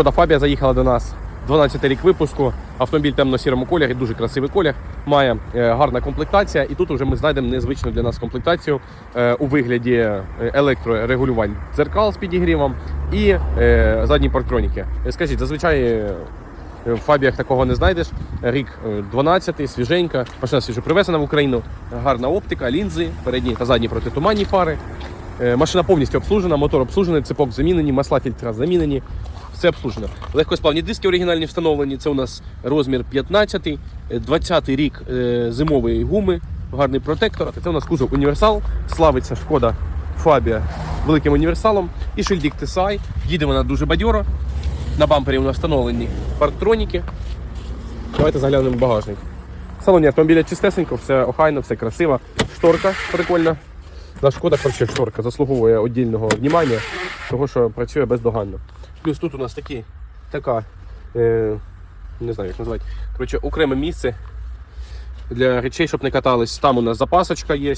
Шкода Фабія заїхала до нас. 12 рік випуску. Автомобіль темно-сірому кольорі, дуже красивий колір. Має е, гарна комплектація. І тут вже ми знайдемо незвичну для нас комплектацію е, у вигляді е, електрорегулювань дзеркал з підігрівом і задні парктроніки. Скажіть, зазвичай в Фабіях такого не знайдеш. Рік 12, свіженька, машина свіжо привезена в Україну, гарна оптика, лінзи, передні та задні протитуманні фари. Машина повністю обслужена, мотор обслужений, цепок замінені, масла фільтра замінені. Все обслужено. Легкосплавні диски оригінальні встановлені. Це у нас розмір 15, 20 рік е, зимової гуми, гарний протектор. Це у нас кузов універсал. Славиться шкода Фабія великим універсалом. І шильдик TSI. Їде вона дуже бадьоро. На бампері у нас встановлені парктроніки. Давайте заглянемо в багажник. В салоні автомобіля чистесенько, все охайно, все красиво. Шторка прикольна. На шкода вообще шторка заслуговує віддільного внимання, того що працює бездоганно. Плюс тут у нас такі, така, е, не знаю як назвати, коротше, окреме місце для речей, щоб не катались. Там у нас запасочка є.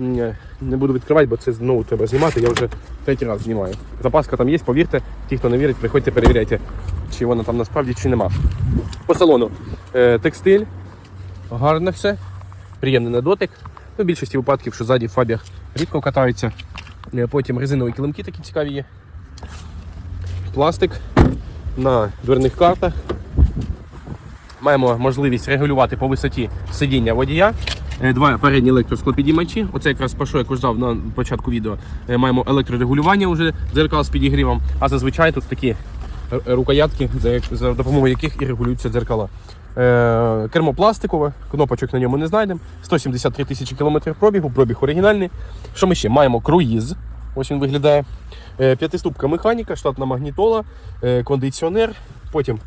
М, е, Не буду відкривати, бо це знову треба знімати. Я вже третій раз знімаю. Запаска там є, повірте. Ті, хто не вірить, приходьте, перевіряйте, чи вона там насправді чи нема. По салону е, текстиль, гарно все, приємний на дотик. Ну, в більшості випадків, що ззаді в фабіях рідко катаються. Е, Потім резинові килимки такі цікаві є. Пластик на дверних картах. Маємо можливість регулювати по висоті сидіння водія. Е, Два передні електросклопідіймачі. Оце якраз про що я казав на початку відео. Е, Маємо електрорегулювання вже дзеркал з підігрівом, а зазвичай тут такі рукоятки, за, допомогою яких і регулюються дзеркала. Е, Кермо пластикове, кнопочок на ньому не знайдемо. 173 тисячі кілометрів пробігу, пробіг оригінальний. Що ми ще? Маємо круїз. Ось він виглядає. Е, П'ятиступка механіка, штатна магнітола, е, кондиціонер. Потім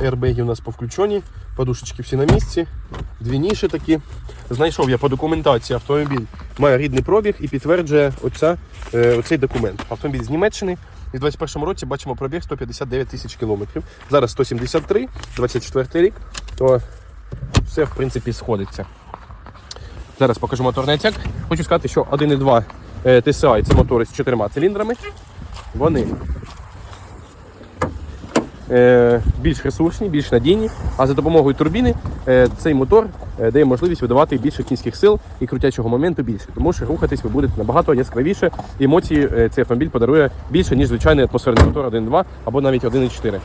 Airbag у нас повключені, подушечки всі на місці, дві ніші такі. Знайшов я по документації автомобіль, має рідний пробіг і підтверджує оця, е, оцей документ. Автомобіль з Німеччини. І в 21 році бачимо пробіг 159 тисяч кілометрів. Зараз 173, 24 рік, то все в принципі сходиться. Зараз покажу моторний отсек. Хочу сказати, що 1.2 е, TSI це мотори з чотирма циліндрами. Вони е, більш ресурсні, більш надійні, а за допомогою турбіни е, цей мотор е, дає можливість видавати більше кінських сил і крутячого моменту більше. Тому що рухатись ви будете набагато яскравіше. Емоції е, цей автомобіль подарує більше, ніж звичайний атмосферний мотор 1.2 або навіть 1.4.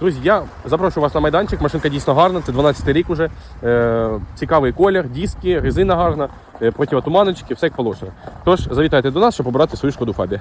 Друзі, я запрошую вас на майданчик. Машинка дійсно гарна, це 12 рік уже. Е, цікавий колір, диски, резина гарна, е, противотуманочки, все як положено. Тож завітайте до нас, щоб обрати свою шкоду Фабі.